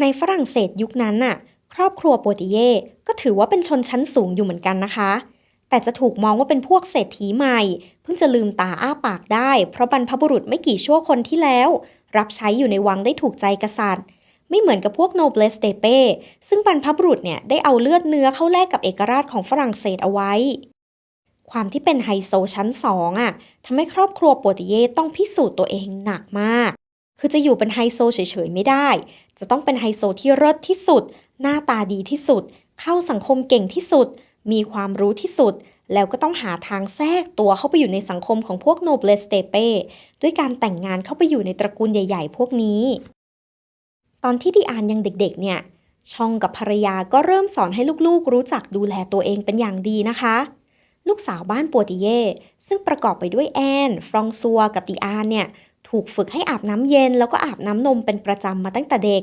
ในฝรั่งเศสยุคนั้นน่ะ ครอบครัวโปติเย่ก็ถือว่าเป็นชนชั้นสูงอยู่เหมือนกันนะคะ แต่จะถูกมองว่าเป็นพวกเศรษฐีใหม่ เพิ่งจะลืมตาอ้าปากได้ เพราะบรรพบุรุษไม่กี่ชั่วคนที่แล้ว รับใช้อยู่ในวังได้ถูกใจกษัตริย์ ไม่เหมือนกับพวกโนเบลสเตเป้ซึ่งบรรพบุรุษเนี่ยได้เอาเลือดเนื้อเข้าแลกกับเอกราชของฝรั่งเศสเอาไว้ ความที่เป็นไฮโซชั้นสองอะทำให้ครอบครัวโปติเย่ต้องพิสูจน์ตัวเองหนักมาก คือจะอยู่เป็นไฮโซเฉยๆไม่ได้ จะต้องเป็นไฮโซที่เลิศที่สุด หน้าตาดีที่สุด เข้าสังคมเก่งที่สุด มีความรู้ที่สุด แล้วก็ต้องหาทางแทรกตัวเข้าไปอยู่ในสังคมของพวกโนเบลสเตเป้ด้วยการแต่งงานเข้าไปอยู่ในตระกูลใหญ่ ๆ พวกนี้ ตอนที่ดิอานยังเด็กๆ เนี่ยช่องกับภรรยาก็เริ่มสอนให้ลูกๆ รู้จักดูแลตัวเองเป็นอย่างดีนะคะลูกสาวบ้านปัวติเย่ซึ่งประกอบไปด้วยแอน ฟรองซัว กับดิอานเนี่ย ถูกฝึกให้อาบน้ำเย็นแล้วก็อาบน้ำนมเป็นประจำมาตั้งแต่เด็ก